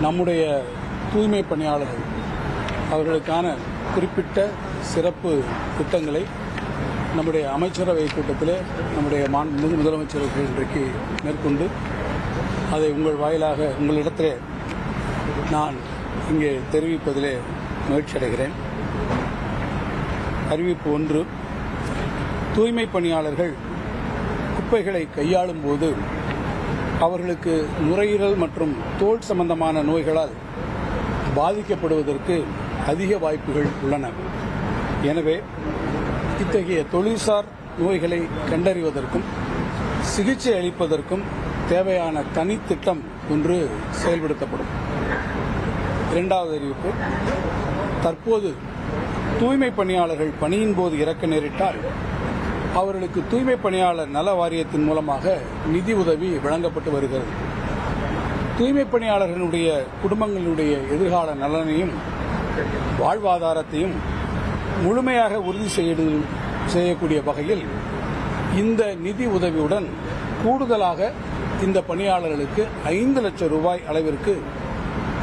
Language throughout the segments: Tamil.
நம்முடைய தூய்மை பணியாளர்கள் அவர்களுக்கான குறிப்பிட்ட சிறப்பு திட்டங்களை நம்முடைய அமைச்சரவை கூட்டத்தில் நம்முடைய மாண்பு முதலமைச்சர்கள் இன்றைக்கு மேற்கொண்டு அதை உங்கள் வாயிலாக உங்களிடத்திலே நான் இங்கே தெரிவிப்பதிலே மகிழ்ச்சி அடைகிறேன். அறிவிப்பு ஒன்று தூய்மை பணியாளர்கள் குப்பைகளை கையாளும் போது அவர்களுக்கு நுரையீரல் மற்றும் தோல் சம்பந்தமான நோய்களால் பாதிக்கப்படுவதற்கு அதிக வாய்ப்புகள் உள்ளன. எனவே இத்தகைய தொழில்சார் நோய்களை கண்டறிவதற்கும் சிகிச்சை அளிப்பதற்கும் தேவையான தனித்திட்டம் ஒன்று செயல்படுத்தப்படும். இரண்டாவது அறிவிப்பு தற்போது தூய்மை பணியாளர்கள் பணியின் போது இறக்க நேரிட்டால் அவர்களுக்கு தூய்மை பணியாளர் நல வாரியத்தின் மூலமாக நிதி உதவி வழங்கப்பட்டு வருகிறது. தூய்மை பணியாளர்களுடைய குடும்பங்களுடைய எதிர்கால நலனையும் வாழ்வாதாரத்தையும் முழுமையாக உறுதி செய்யக்கூடிய வகையில் இந்த நிதி உதவியுடன் கூடுதலாக இந்த பணியாளர்களுக்கு ஐந்து லட்சம் ரூபாய் அளவிற்கு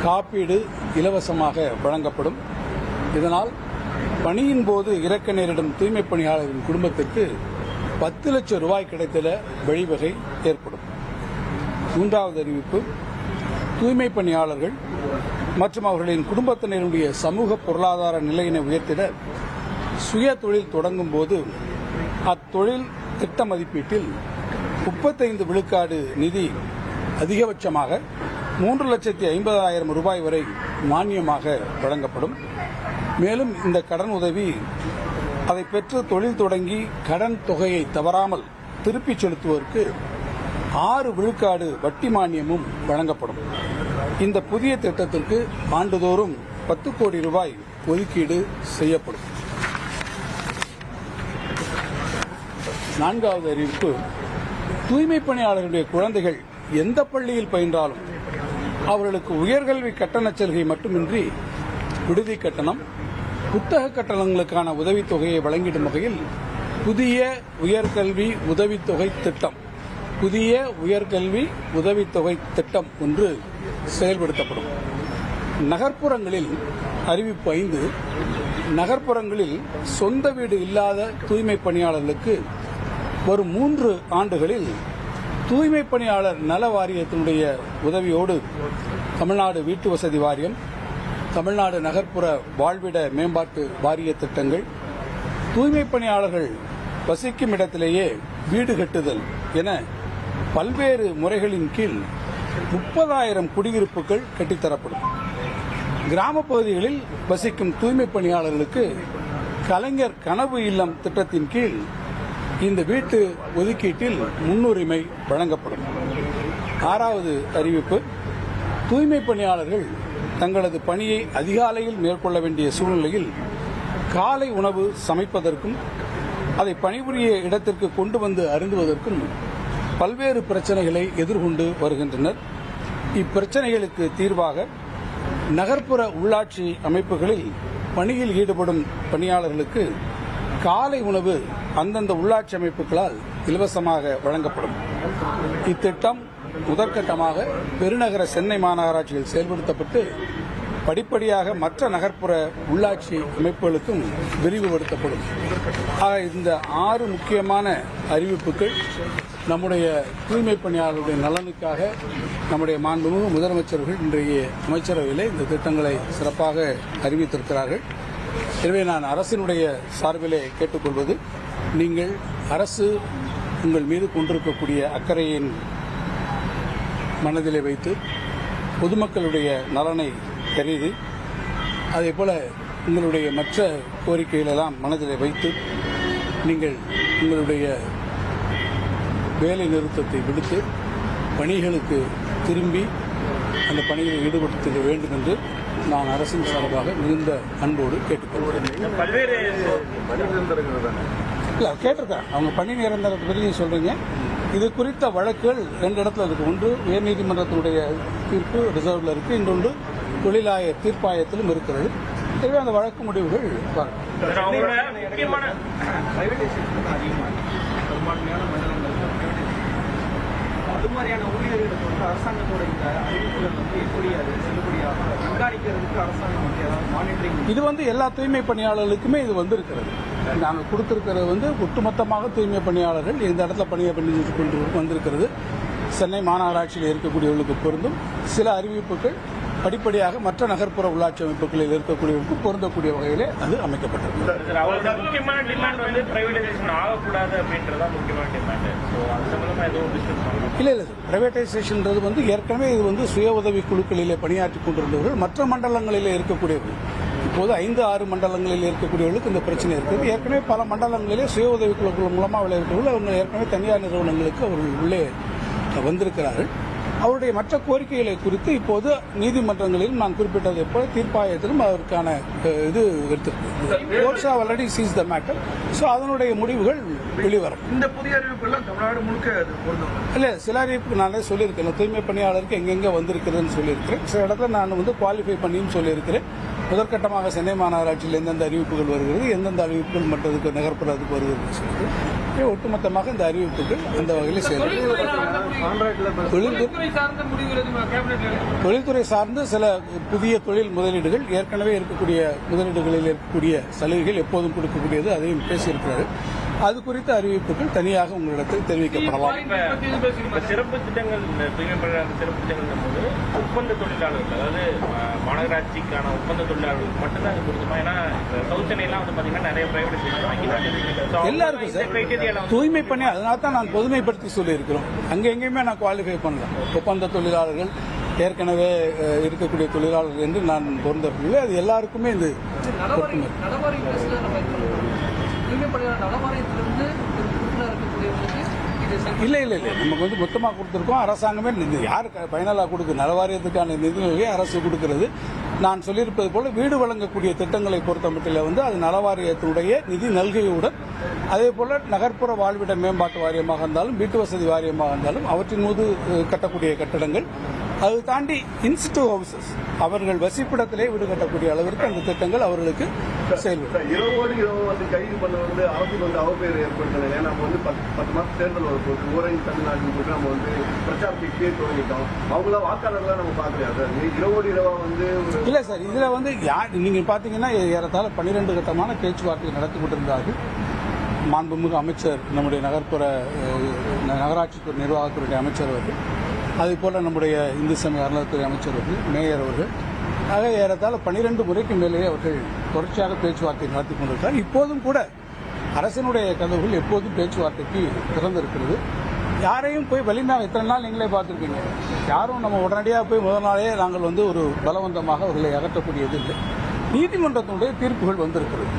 காப்பீடு இலவசமாக வழங்கப்படும். இதனால் பணியின் போது இறக்க நேரிடும் தூய்மை பணியாளரின் குடும்பத்திற்கு பத்து லட்சம் ரூபாய் கிடைத்திட வழிவகை ஏற்படும். மூன்றாவது அறிவிப்பு தூய்மை பணியாளர்கள் மற்றும் அவர்களின் குடும்பத்தினருடைய சமூக பொருளாதார நிலையினை உயர்த்திட சுய தொழில் தொடங்கும் போது அத்தொழில் திட்ட மதிப்பீட்டில் முப்பத்தைந்து விழுக்காடு நிதி அதிகபட்சமாக மூன்று லட்சத்தி ஐம்பதாயிரம் ரூபாய் வரை மானியமாக வழங்கப்படும். மேலும் இந்த கடன் உதவி அதை பெற்று தொழில் தொடங்கி கடன் தொகையை தவறாமல் திருப்பிச் செலுத்துவோருக்கு ஆறு விழுக்காடு வட்டி மானியமும் வழங்கப்படும். இந்த புதிய திட்டத்திற்கு ஆண்டுதோறும் பத்து கோடி ரூபாய் ஒதுக்கீடு செய்யப்படும். நான்காவது அறிவிப்பு தூய்மை பணியாளர்களுடைய குழந்தைகள் எந்த பள்ளியில் பயின்றாலும் அவர்களுக்கு உயர்கல்வி கட்டணச் சலுகை மட்டுமின்றி விடுதி கட்டணம் புத்தக கட்டணங்களுக்கான உதவித்தொகையை வழங்கிடும் வகையில் புதிய உயர்கல்வி உதவித்தொகை திட்டம் புதிய உயர்கல்வி உதவித்தொகை திட்டம் ஒன்று செயல்படுத்தப்படும். நகர்ப்புறங்களில் அறிவிப்பு ஐந்து நகர்ப்புறங்களில் சொந்த வீடு இல்லாத தூய்மை பணியாளர்களுக்கு வரும் மூன்று ஆண்டுகளில் தூய்மை பணியாளர் நல வாரியத்தினுடைய உதவியோடு தமிழ்நாடு வீட்டு வசதி வாரியம் தமிழ்நாடு நகர்ப்புற வாழ்விட மேம்பாட்டு வாரிய திட்டங்கள் தூய்மை பணியாளர்கள் வசிக்கும் இடத்திலேயே வீடு கட்டுதல் என பல்வேறு முறைகளின் கீழ் முப்பதாயிரம் குடியிருப்புகள் கட்டித்தரப்படும். கிராம பகுதிகளில் வசிக்கும் தூய்மை பணியாளர்களுக்கு கலைஞர் கனவு இல்லம் திட்டத்தின் கீழ் இந்த வீட்டு ஒதுக்கீட்டில் முன்னுரிமை வழங்கப்படும். ஆறாவது அறிவிப்பு தூய்மை பணியாளர்கள் தங்களது பணியை அதிகாலையில் மேற்கொள்ள வேண்டிய சூழ்நிலையில் காலை உணவு சமைப்பதற்கும் அதை பணிபுரிய இடத்திற்கு கொண்டு வந்து அருந்துவதற்கும் பல்வேறு பிரச்சனைகளை எதிர்கொண்டு வருகின்றனர். இப்பிரச்சனைகளுக்கு தீர்வாக நகர்ப்புற உள்ளாட்சி அமைப்புகளில் பணியில் ஈடுபடும் பணியாளர்களுக்கு காலை உணவு அந்தந்த உள்ளாட்சி அமைப்புகளால் இலவசமாக வழங்கப்படும். இத்திட்டம் முதற்கட்டமாக பெருநகர சென்னை மாநகராட்சியில் செயல்படுத்தப்பட்டு படிப்படியாக மற்ற நகர்ப்புற உள்ளாட்சி அமைப்புகளுக்கும் விரிவுபடுத்தப்படும். ஆக இந்த ஆறு முக்கியமான அறிவிப்புகள் நம்முடைய தூய்மை பணியாளர்களுடைய நலனுக்காக நம்முடைய மாண்புமிகு முதலமைச்சர்கள் இன்றைய அமைச்சரவையில் இந்த திட்டங்களை சிறப்பாக அறிவித்திருக்கிறார்கள். எனவே நான் அரசினுடைய சார்பிலே கேட்டுக்கொள்வது நீங்கள் அரசு உங்கள் மீது கொண்டிருக்கக்கூடிய அக்கறையின் மனதிலே வைத்து பொதுமக்களுடைய நலனை கருதி அதே போல உங்களுடைய மற்ற கோரிக்கைகளெல்லாம் மனதிலே வைத்து நீங்கள் உங்களுடைய வேலை நிறுத்தத்தை விடுத்து பணிகளுக்கு திரும்பி அந்த பணியில் ஈடுபடுத்த வேண்டும் என்று நான் அரசின் சார்பாக மிகுந்த அன்போடு கேட்டுக்கொள்கிறேன். இல்லை கேட்டிருக்கேன். அவங்க பணி நிரந்தரத்தை பற்றி சொல்கிறீங்க இது குறித்த வழக்குகள் ரெண்டு இடத்துல இருக்கு ஒன்று உயர்நீதிமன்றத்தினுடைய தீர்ப்பு ரிசர்வ்ல இருக்கு. இன்னொன்று தொழிலாய தீர்ப்பாயத்திலும் இருக்கிறது. எனவே அந்த வழக்கு முடிவுகள் அது மாதிரியான ஊழியர்களுக்கு வந்து அரசாங்கத்தோட இந்த அறிவிப்புகள் வந்து எப்படி அது செல்லுபடி கண்காணிக்கிறதுக்கு அரசாங்கம் வந்து ஏதாவது மானிட்டரிங் இது வந்து எல்லா தூய்மை பணியாளர்களுக்குமே இது வந்திருக்கிறது. நாங்கள் கொடுத்திருக்கிறது வந்து ஒட்டுமொத்தமாக தூய்மை பணியாளர்கள் இந்த இடத்துல பணியை பண்ணி கொண்டு வந்திருக்கிறது. சென்னை மாநகராட்சியில் இருக்கக்கூடியவர்களுக்கு பொருந்தும். சில அறிவிப்புகள் படிப்படியாக மற்ற நகர்ப்புற உள்ளாட்சி அமைப்புகளில் இருக்கக்கூடியவர்களுக்கு பொருந்தக்கூடிய வகையிலே அது அமைக்கப்பட்டிருக்கு இல்லை இல்லை பிரைவேட்டைசேஷன்ன்றது வந்து ஏற்கனவே இது வந்து சுய உதவி குழுக்களிலே பணியாற்றி கொண்டிருந்தவர்கள் மற்ற மண்டலங்களிலே இருக்கக்கூடியவர்கள். இப்போது ஐந்து ஆறு மண்டலங்களில் இருக்கக்கூடியவர்களுக்கு இந்த பிரச்சனை இருக்குது. ஏற்கனவே பல மண்டலங்களிலே சுய உதவி குழுக்கள் மூலமாக விளையாடுறவர்கள் அவங்க ஏற்கனவே தனியார் நிறுவனங்களுக்கு அவர்கள் உள்ளே வந்திருக்கிறார்கள். அவருடைய மற்ற கோரிக்கைகளை குறித்து இப்போது நீதிமன்றங்களிலும் நான் குறிப்பிட்டதை போல தீர்ப்பாயத்திலும் அதற்கான இது எடுத்திருக்கு courts already seize the matter so அதனுடைய முடிவுகள் வெளிவரும். இந்த புதிய தமிழ்நாடு முழுக்க பொருந்தும்? இல்லை சில அறிவிப்பு நானே சொல்லியிருக்கேன் தூய்மை பணியாளருக்கு எங்கெங்கே வந்திருக்கிறதுன்னு சொல்லியிருக்கிறேன். சில இடத்துல நான் வந்து குவாலிஃபை பண்ணியும் சொல்லியிருக்கிறேன். முதற்கட்டமாக சென்னை மாநகராட்சியில் எந்தெந்த அறிவிப்புகள் வருகிறது எந்தெந்த அறிவிப்புகள் மற்றதுக்கு நகர்ப்புறதுக்கு வருகிறது சொல்லிட்டு ஒட்டுமொத்தமாக இந்த அறிவிப்புகள் அந்த வகையில் செயல்படும். தொழில்துறை சார்ந்து சில புதிய தொழில் முதலீடுகள் ஏற்கனவே இருக்கக்கூடிய முதலீடுகளில் இருக்கக்கூடிய சலுகைகள் எப்போதும் கொடுக்கக்கூடியது அதையும் பேசியிருக்கிறார்கள் அது குறித்த அறிவிப்புகள் தனியாக உங்களிடத்தில் தெரிவிக்கப்படலாம். சிறப்பு திட்டங்கள் சிறப்பு திட்டங்கள் போது ஒப்பந்த தொழிலாளர்கள் அதாவது மாநகராட்சிக்கான ஒப்பந்த தொழிலாளர்களுக்கு மட்டும்தான் அது கொடுக்குமா ஏன்னா சென்னையெல்லாம் வந்து பாத்தீங்கன்னா நிறைய அவங்க எல்லாருக்கும் சார். தூய்மை பணி அதனால தான் நான் பொதுமைப்படுத்தி சொல்லியிருக்கிறோம். அங்கே எங்கேயுமே நான் குவாலிஃபை பண்ணல. ஒப்பந்த தொழிலாளர்கள் ஏற்கனவே இருக்கக்கூடிய தொழிலாளர்கள் என்று நான் பொருந்தவில்லை. அது எல்லாருக்குமே இது பணியாளர் நலவாரியத்திலிருந்து ஒரு இருக்கக்கூடியவங்களுக்கு இல்லை இல்லை இல்லை. நமக்கு வந்து மொத்தமாக கொடுத்துருக்கோம். அரசாங்கமே நிதி யார் பயனாளாக கொடுக்குது நலவாரியத்துக்கான நிதிநிலையை அரசு கொடுக்கிறது. நான் சொல்லியிருப்பது போல வீடு வழங்கக்கூடிய திட்டங்களை பொறுத்த மட்டும் வந்து அது நலவாரியத்தினுடைய நிதி நல்கையுடன் அதே போல நகர்ப்புற வாழ்விட மேம்பாட்டு வாரியமாக இருந்தாலும் வீட்டு வசதி வாரியமாக இருந்தாலும் அவற்றின் மீது கட்டக்கூடிய கட்டடங்கள் அது தாண்டி இன்ஸ்டியூ ஹவுசஸ் அவர்கள் வசிப்பிடத்திலே வீடு கட்டக்கூடிய அளவிற்கு அந்த திட்டங்கள் அவர்களுக்கு செயல்படும். இரவோடு இரவு வந்து கைது பண்ண வந்து அரசுக்கு வந்து அவப்பேர் ஏற்படுத்தினது ஏன்னா நம்ம வந்து பத்து மாசம் தேர்தல் வரப்போகுது ஊரங்கி தமிழ்நாட்டில் போட்டு நம்ம வந்து பிரச்சாரத்துக்கு தொடங்கிட்டோம். அவங்கள வாக்காளர்களாக நம்ம பார்க்கலையா சார்? இரவோடு இரவா வந்து இல்ல சார் இதுல வந்து யார் நீங்க பாத்தீங்கன்னா ஏறத்தாழ பன்னிரெண்டு கட்டமான பேச்சுவார்த்தை நடத்தி கொண்டிருந்தார்கள். மாண்புமிகு அமைச்சர் நம்முடைய நகர்ப்புற அஹ், நகராட்சித்துறை நிர்வாகத்துறை அமைச்சர் அவர்கள். அதே போல் நம்முடைய இந்து சமய அறநிலைத்துறை அமைச்சர் அவர்கள் மேயர் அவர்கள் ஆக ஏறத்தாழ பன்னிரெண்டு முறைக்கு மேலேயே அவர்கள் தொடர்ச்சியாக பேச்சுவார்த்தை நடத்தி கொண்டிருக்கிறார். இப்போதும் கூட அரசினுடைய கதவுகள் எப்போதும் பேச்சுவார்த்தைக்கு திறந்திருக்கிறது. யாரையும் போய் வலிமையாக இத்தனை நாள் நீங்களே பார்த்துருக்கீங்க யாரும் நம்ம உடனடியாக போய் முதல் நாளே நாங்கள் வந்து ஒரு பலவந்தமாக அவர்களை அகற்றக்கூடியது இல்லை நீதிமன்றத்தினுடைய தீர்ப்புகள் வந்திருக்கிறது.